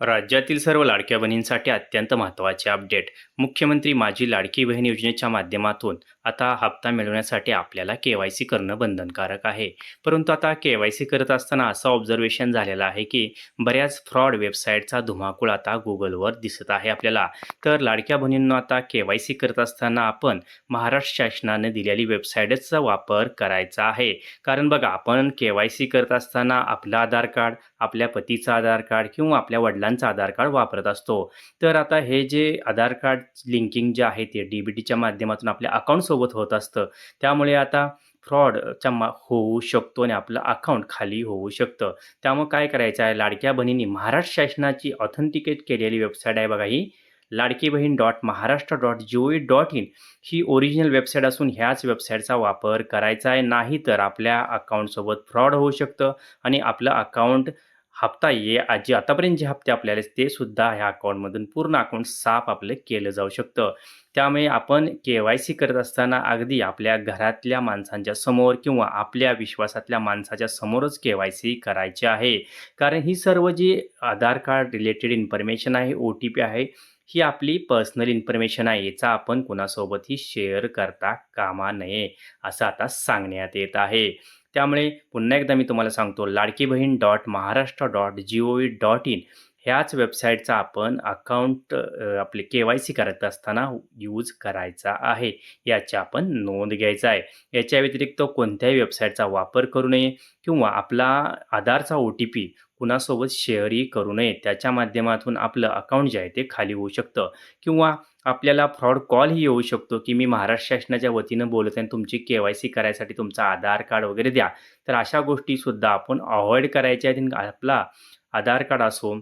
राज्यातील सर्व लाडक्या बहिणींसाठी अत्यंत महत्त्वाचे अपडेट. मुख्यमंत्री माझी लाडकी बहीण योजनेच्या माध्यमातून आता हप्ता मिळवण्यासाठी आपल्याला के वाय सी करणं बंधनकारक आहे. परंतु आता के वाय सी करत असताना असं ऑब्झर्वेशन झालेलं आहे की बऱ्याच फ्रॉड वेबसाईटचा धुमाकूळ आता गुगलवर दिसत आहे आपल्याला. तर लाडक्या बहिणींना आता के वाय सी करत असताना आपण महाराष्ट्र शासनाने दिलेली वेबसाईटचा वापर करायचा आहे. कारण बघा आपण के वाय सी करत असताना आपलं आधार कार्ड आपल्या पतीचं आधार कार्ड किंवा आपल्या वडिलांचं आधार कार्ड वापरत असतो. तर आता हे जे आधार कार्ड लिंकिंग जे आहे ते डी बी टीच्या माध्यमातून आपल्या अकाउंटसोबत होत असतं. त्यामुळे आता फ्रॉडच्या मा होऊ शकतो आणि आपलं अकाउंट खाली होऊ शकतं. त्यामुळे काय करायचं आहे? लाडक्या बहिणींनी महाराष्ट्र शासनाची ऑथेंटिकेट केलेली वेबसाईट आहे बघा ही. Ladki Bahin dot Maharashtra dot G O dot in he original website असून ह्याच वेबसाईटचा वापर करायचा आहे. नाही तर आपल्या अकाउंटसोबत फ्रॉड होऊ शकतं आणि आपलं अकाउंट हप्ता ये आजी आतापर्यंत जे हप्ते आपल्याला ते सुद्धा ह्या अकाउंटमधून पूर्ण अकाउंट साफ आपलं केलं जाऊ शकतं. त्यामुळे आपण के वाय सी करत असताना अगदी आपल्या घरातल्या माणसांच्या समोर किंवा आपल्या विश्वासातल्या माणसाच्या समोरच के वाय सी करायची आहे. कारण ही सर्व जी आधार कार्ड रिलेटेड इन्फॉर्मेशन आहे ओ टी पी आहे ही आपली पर्सनल इन्फॉर्मेशन आहे याचा आपण कुणासोबतही शेअर करता कामा नये असं आता सांगण्यात येत आहे. त्यामुळे पुन्हा एकदा मी तुम्हाला सांगतो Ladki Bahin dot Maharashtra dot G O V dot in ह्याच वेबसाईटचा आपण अकाउंट आपले के वाय सी करत असताना यूज करायचा आहे. याची आपण नोंद घ्यायचा आहे. याच्या व्यतिरिक्त कोणत्याही वेबसाईटचा वापर करू नये किंवा आपला आधारचा ओ टी पी कुणासोबत शेअरही करू नये. त्याच्या माध्यमातून आपलं अकाउंट जे आहे ते खाली होऊ शकतं. किंवा आपल्याला फ्रॉड कॉलही येऊ शकतो की मी महाराष्ट्र शासनाच्या वतीनं बोलत आहे आणि तुमची के वाय सी करायसाठी तुमचं आधार कार्ड वगैरे द्या. तर अशा गोष्टीसुद्धा आपण अवॉइड करायच्या आहेत आणि आपला आधार कार्ड असो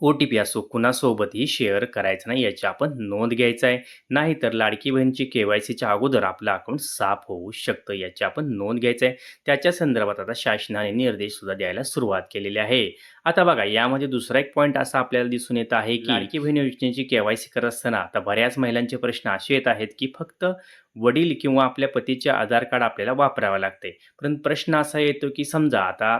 ओ टी पी असो कुणासोबतही शेअर करायचं नाही याची आपण नोंद घ्यायचा आहे. नाहीतर लाडकी बहिणीची के वाय सीच्या अगोदर आपलं अकाउंट साफ होऊ शकतं याची आपण नोंद घ्यायचं आहे. त्याच्या संदर्भात आता शासनाने निर्देशसुद्धा द्यायला सुरुवात केलेली आहे. आता बघा यामध्ये दुसरा एक पॉईंट असा आपल्याला दिसून येत आहे की लाडकी बहीण योजनेची के वाय सी करत असताना आता बऱ्याच महिलांचे प्रश्न असे येत आहेत की फक्त वडील किंवा आपल्या पतीचे आधार कार्ड आपल्याला वापरावं लागते परंतु प्रश्न असा येतो की समजा आता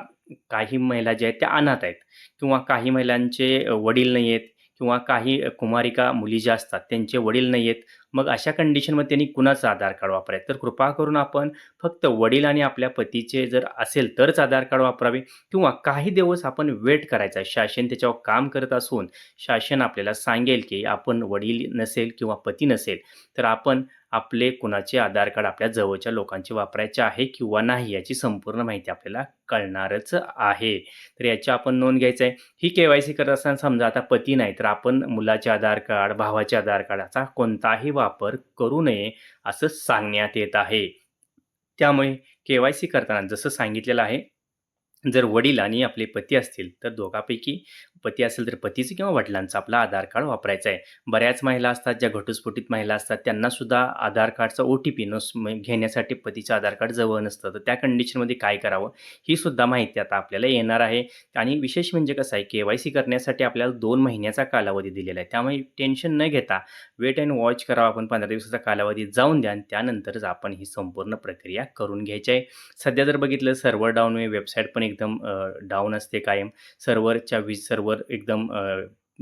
काही महिला ज्या आहेत त्या अनाथ आहेत. किंवा काही महिलांचे वडील नाही आहेत. किंवा काही कुमारिका मुली ज्या असतात त्यांचे वडील नाही आहेत. मग अशा कंडिशनमध्ये त्यांनी कुणाचं आधार कार्ड वापरायचं तर कृपा करून आपण फक्त वडील आणि आपल्या पतीचे जर असेल तरच आधार कार्ड वापरावे. किंवा काही दिवस आपण वेट करायचा. शासन त्याच्यावर काम करत असून शासन आपल्याला सांगेल की आपण वडील नसेल किंवा पती नसेल तर आपण आपले कुणाचे आधार कार्ड आपल्या जवळच्या लोकांचे वापरायचे आहे किंवा नाही याची संपूर्ण माहिती आपल्याला कळणारच आहे. तर याची आपण नोंद घ्यायचं आहे. ही के वाय सी करत असताना समजा आता पती नाही तर आपण मुलाचे आधार कार्ड भावाचे आधार कार्डाचा कोणताही वापर करू नये असं सांगण्यात येत आहे. त्यामुळे के वाय सी करताना जसं सांगितलेलं आहे जर वडील आणि आपले पती असतील तर दोघांपैकी पती असेल तर पतीचं किंवा वडिलांचं आपला आधार कार्ड वापरायचं आहे. बऱ्याच महिला असतात ज्या घटस्फोटीत महिला असतात त्यांनासुद्धा आधार कार्डचा ओ टी पी नस घेण्यासाठी पतीचं आधार कार्ड जवळ नसतं. तर त्या कंडिशनमध्ये काय करावं? ही सुद्धा माहिती आता आपल्याला येणार आहे. आणि विशेष म्हणजे कसं आहे के वाय सी करण्यासाठी आपल्याला दोन महिन्याचा कालावधी दिलेला आहे. त्यामुळे टेन्शन न घेता वेट अँड वॉच करावं आपण पंधरा दिवसाचा कालावधी जाऊन द्या आणि त्यानंतरच आपण ही संपूर्ण प्रक्रिया करून घ्यायची आहे. सध्या जर बघितलं सर्व्हर डाऊन वेबसाईट पण एकदम डाऊन असते कायम. सर्व्हरच्या वीज सर्व्हर एकदम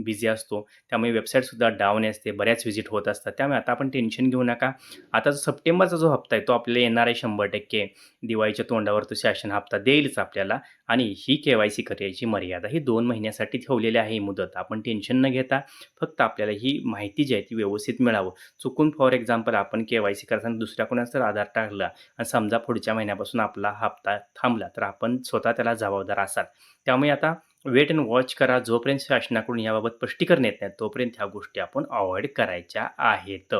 बिझी असतो. त्यामुळे वेबसाईटसुद्धा डाऊन असते बऱ्याच व्हिजिट होत असतात. त्यामुळे आता आपण टेन्शन घेऊ नका. आता जो सप्टेंबरचा जो हप्ता आहे तो आपल्याला येणार आहे शंभर टक्के. दिवाळीच्या तोंडावर तो शासन हप्ता देईलच आपल्याला. आणि ही के वाय सी करायची मर्यादा ही दोन महिन्यासाठी ठेवलेली आहे ही मुदत. आपण टेन्शन न घेता फक्त आपल्याला ही माहिती जी आहे ती व्यवस्थित मिळावं. चुकून फॉर एक्झाम्पल आपण के वाय सी करताना दुसऱ्या कोणाचा जर आधार टाकला आणि समजा पुढच्या महिन्यापासून आपला हप्ता थांबला तर आपण स्वतः त्याला जबाबदार असाल. त्यामुळे आता वेट अँड वॉच करा जोपर्यंत शासनाकडून याबाबत स्पष्टीकरण येत नाही तोपर्यंत ह्या गोष्टी आपण अवॉइड करायच्या आहेत.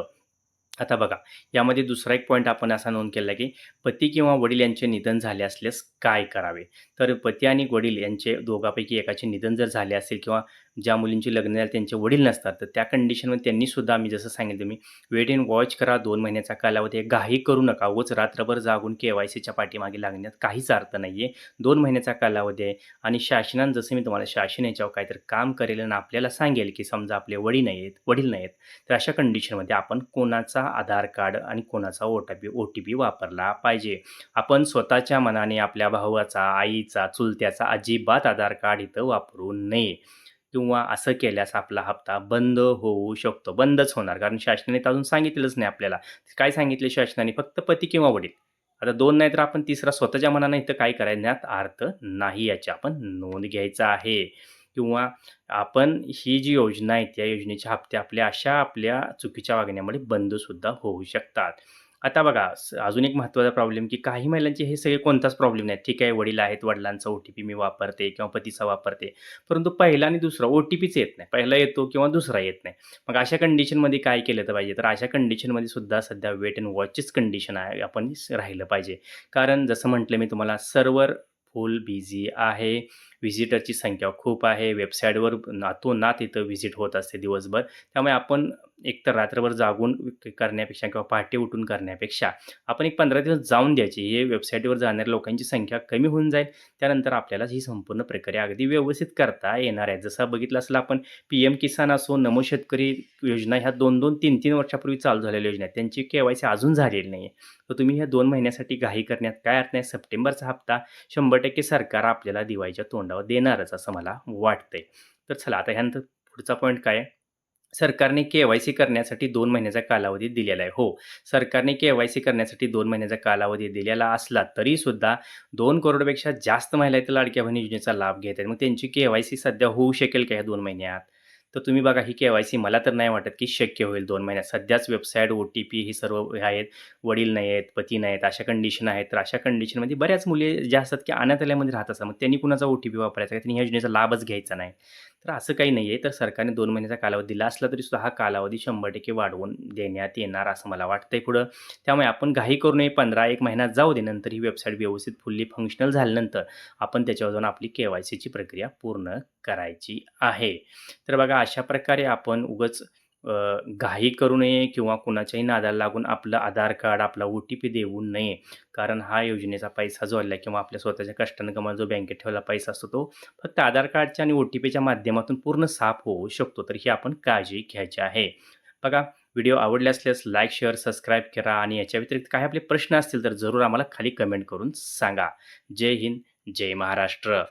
आता बघा यामध्ये दुसरा एक पॉईंट आपण असा नोंद केला की पती किंवा वडील यांचे निधन झाले असल्यास काय करावे? तर पती आणि वडील यांचे दोघापैकी एकाचे निधन जर झाले असेल किंवा ज्या मुलींची लग्न झाली त्यांचे वडील नसतात. तर त्या कंडिशनमध्ये त्यांनीसुद्धा मी जसं सांगितलं मी वेट अँड वॉच करा. दोन महिन्याचा कालावधी घाई करू नका. वच रात्रभर जागून के वाय सीच्या पाठीमागे लागण्यात काहीच अर्थ नाही आहे दोन महिन्याचा कालावधी आहे. आणि शासनानं जसं मी तुम्हाला शासन याच्यावर काहीतरी काम करेल आणि आपल्याला सांगेल की समजा आपले वडील नाही आहेत वडील नाही आहेत तर अशा कंडिशनमध्ये आपण कोणाचा आधार कार्ड आणि कोणाचा O T P O T P वापरला पाहिजे. आपण स्वतःच्या मनाने आपल्या भावाचा आईचा चुलत्याचा अजिबात आधार कार्ड इथं वापरू नये. किंवा असं केल्यास आपला हप्ता बंद होऊ शकतो. बंदच होणार कारण शासनाने तर अजून सांगितलेलंच नाही आपल्याला. काय सांगितले शासनाने? फक्त पती किंवा वडील. आता दोन नाही तर आपण तिसरा स्वतःच्या मनानं इथं काय करण्यात अर्थ नाही याची आपण नोंद घ्यायचा आहे. किंवा आपण ही जी योजना आहे त्या योजनेचे हप्ते आपल्या अशा आपल्या चुकीच्या वागण्यामुळे बंदसुद्धा होऊ शकतात. आता बघा स- अजून एक महत्त्वाचा प्रॉब्लेम की काही महिलांचे हे सगळे कोणताच प्रॉब्लेम नाही ठीक आहे वडील आहेत वडिलांचा ओ टी पी मी वापरते किंवा पतीचा वापरते. परंतु पहिला आणि दुसरा ओ टी पीच येत नाही. पहिला येतो किंवा दुसरा येत नाही. मग अशा कंडिशनमध्ये काय केलं तर पाहिजे? तर अशा कंडिशनमध्ये सुद्धा सध्या वेट अँड वॉचेस कंडिशन आहे आपण स- राहिलं पाहिजे. कारण जसं म्हटलं मी तुम्हाला सर्वर फुल बिझी आहे. व्हिजिटरची संख्या खूप आहे. वेबसाईटवर नातोनात इथं व्हिजिट होत असते दिवसभर. त्यामुळे आपण एकतर रात्रभर जागून करण्यापेक्षा किंवा पहाटे उठून करण्यापेक्षा आपण एक पंधरा दिवस जाऊन द्यायची. हे वेबसाईटवर जाणाऱ्या लोकांची संख्या कमी होऊन जाईल. त्यानंतर आपल्याला ही संपूर्ण प्रक्रिया अगदी व्यवस्थित करता येणार आहे. जसं बघितलं असलं आपण पी एम किसान असो नमो शेतकरी योजना ह्या दोन दोन तीन तीन वर्षापूर्वी चालू झालेल्या योजना आहेत. त्यांची के वाय सी अजून झालेली नाही आहे तर तुम्ही ह्या दोन महिन्यासाठी घाई करण्यात काय अर्थ नाही. सप्टेंबरचा हप्ता शंभर टक्के सरकार आपल्याला दिवाळीच्या तोंडावर देणारच असं मला वाटतंय. तर चला आता ह्यानंतर पुढचा पॉईंट काय सरकारने के वाय सी करण्यासाठी दोन महिन्याचा कालावधी दिलेला आहे. हो सरकारने के वाय सी करण्यासाठी दोन महिन्याचा कालावधी दिलेला असला तरीसुद्धा दोन करोडपेक्षा जास्त महिला इथं लाडक्या बहिणी योजनेचा लाभ घेत आहेत. मग त्यांची के वाय सी सध्या होऊ शकेल का ह्या दोन महिन्यात? तर तुम्ही बघा ही के वाय सी मला तर नाही वाटत की शक्य होईल दोन महिन्यात. सध्याच वेबसाईट ओ टी पी ही सर्व आहेत. वडील नाही आहेत पती नाही आहेत अशा कंडिशन आहेत. तर अशा कंडिशनमध्ये बऱ्याच मुली ज्या असतात की अनाथालयामध्ये राहत असतात मग त्यांनी कुणाचा ओ टी पी वापरायचा? त्यांनी ह्या योजनेचा लाभच घ्यायचा नाही. तर असं काही नाही आहे तर सरकारने दोन महिन्याचा कालावधी दिला असला तरी सुद्धा हा कालावधी शंभर टक्के वाढवून देण्यात येणार असं मला वाटतंय पुढं. त्यामुळे आपण घाई करू नये. पंधरा एक महिन्यात जाऊ दे नंतर ही वेबसाईट व्यवस्थित फुल्ली फंक्शनल झाल्यानंतर आपण त्याच्यावर जाऊन आपली के वाय सीची प्रक्रिया पूर्ण करायची आहे. तर बघा अशा प्रकारे आपण उगच घाई करू नये किंवा कुणाच्याही नादाला लागून आपलं आधार कार्ड आपला ओ टी पी देऊ नये. कारण हा योजनेचा पैसा जो आला किंवा आपल्या स्वतःच्या कष्टानं कमाल जो बँकेत ठेवला पैसा असतो तो फक्त आधार कार्डच्या आणि ओ टी पीच्या माध्यमातून पूर्ण साफ होऊ शकतो. तर ही आपण काळजी घ्यायची आहे. बघा व्हिडिओ आवडले असल्यास लाईक शेअर सबस्क्राईब करा आणि याच्या व्यतिरिक्त काही आपले प्रश्न असतील तर जरूर आम्हाला खाली कमेंट करून सांगा. जय हिंद जय महाराष्ट्र.